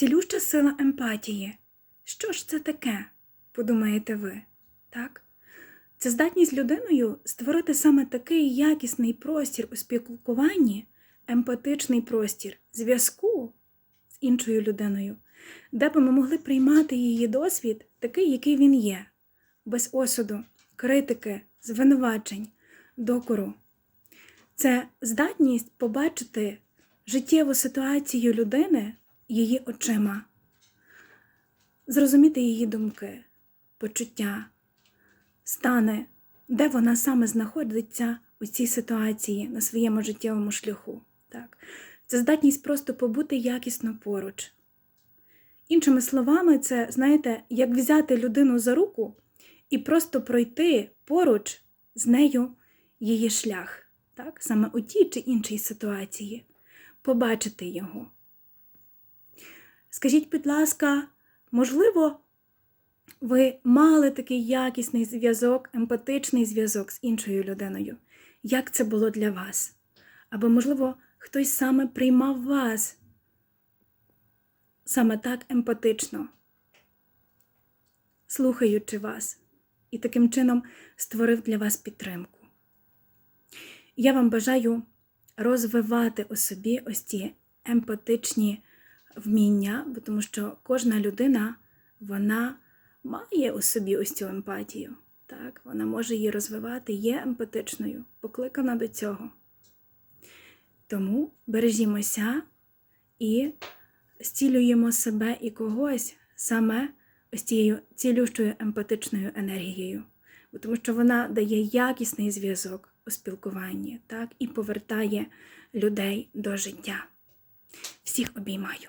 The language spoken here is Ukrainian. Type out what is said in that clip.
Цілюща сила емпатії. Що ж це таке? подумаєте ви, так? Це здатність людиною створити саме такий якісний простір у спілкуванні, емпатичний простір зв'язку з іншою людиною, де би ми могли приймати її досвід такий, який він є, без осуду, критики, звинувачень, докору. Це здатність побачити життєву ситуацію людини її очима, зрозуміти її думки, почуття, стани, де вона саме знаходиться у цій ситуації на своєму життєвому шляху. Так? Це здатність просто побути якісно поруч. Іншими словами, це, знаєте, як взяти людину за руку і просто пройти поруч з нею її шлях, так? саме у тій чи іншій ситуації, побачити його. Скажіть, будь ласка, можливо, ви мали такий якісний зв'язок, емпатичний зв'язок з іншою людиною? Як це було для вас? Або, можливо, хтось саме приймав вас саме так емпатично, слухаючи вас, і таким чином створив для вас підтримку. Я вам бажаю розвивати у собі ось ці емпатичні вміння, бо тому що кожна людина вона має у собі ось цю емпатію. Так? Вона може її розвивати, є емпатичною, покликана до цього. Тому бережімося і зцілюємо себе і когось саме ось цією цілющою емпатичною енергією, тому що вона дає якісний зв'язок у спілкуванні так? і повертає людей до життя. Всіх обіймаю.